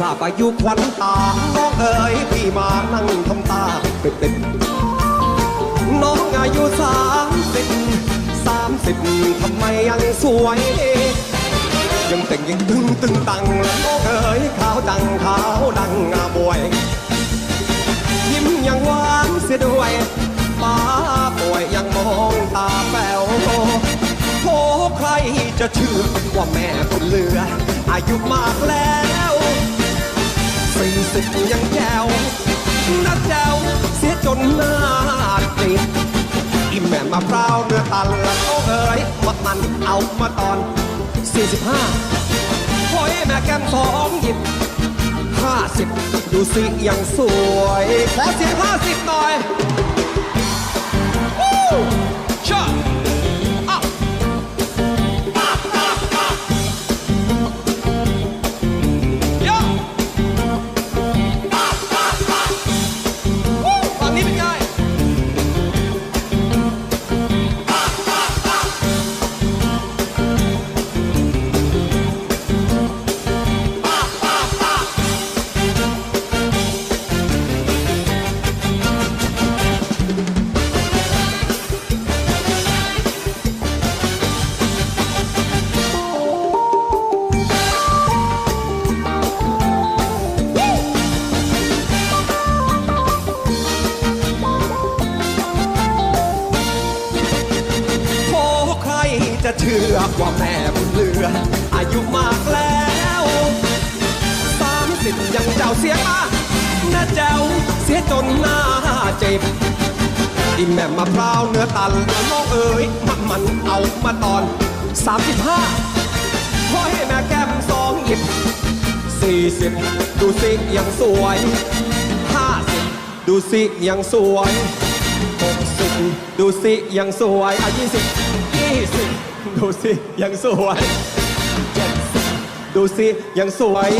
ทราบอายุควันตา น้องเอ๋ยพี่มานั่งทำตาปิดติดน้องอายุสามสิบสามสิบทำไมยังสวย ยังแต่งยังตึงตึงตังน้องเอ๋ยขาวจังขาวดังงาบวย ยิ้มยังหวานเสียด้วยป้าป่วยยังมองตาแป๋วโอ้ใครจะเชื่อว่าแม่บุญเหลือ อายุมากแล้ว สี่สิบยังแจวนักแจวเสียจนหน้าติดอีแม่มาพร้าวเนื้อตันละโอ้เอ๋ยมามันเอามาตอน45โอ้ยแม่แก้มสองหยิบห้าสิบดูสิยังสวย ขอเสียงห้าสิบหน่อย ชื่อว่าแม่บุญเหลือ อายุมากแล้วสามสิบยังเจ้าเสียมาแน่เจ้าเสียจนหน้าเจ็บอีแม่มะพร้าวเนื้อตันล้วน้องเอ๋ยมันมันเอามาตอนสามสิบห้าขอให้แม่แก้มสองหยิบสี่สิบดูสิยังสวยห้าสิบดูสิยังสวยหกสิบดูสิยังสวยอะยี่สิบ ยี่สิบดูสิ ยังสวยเจ็ดสิบดูสิ ยังสวย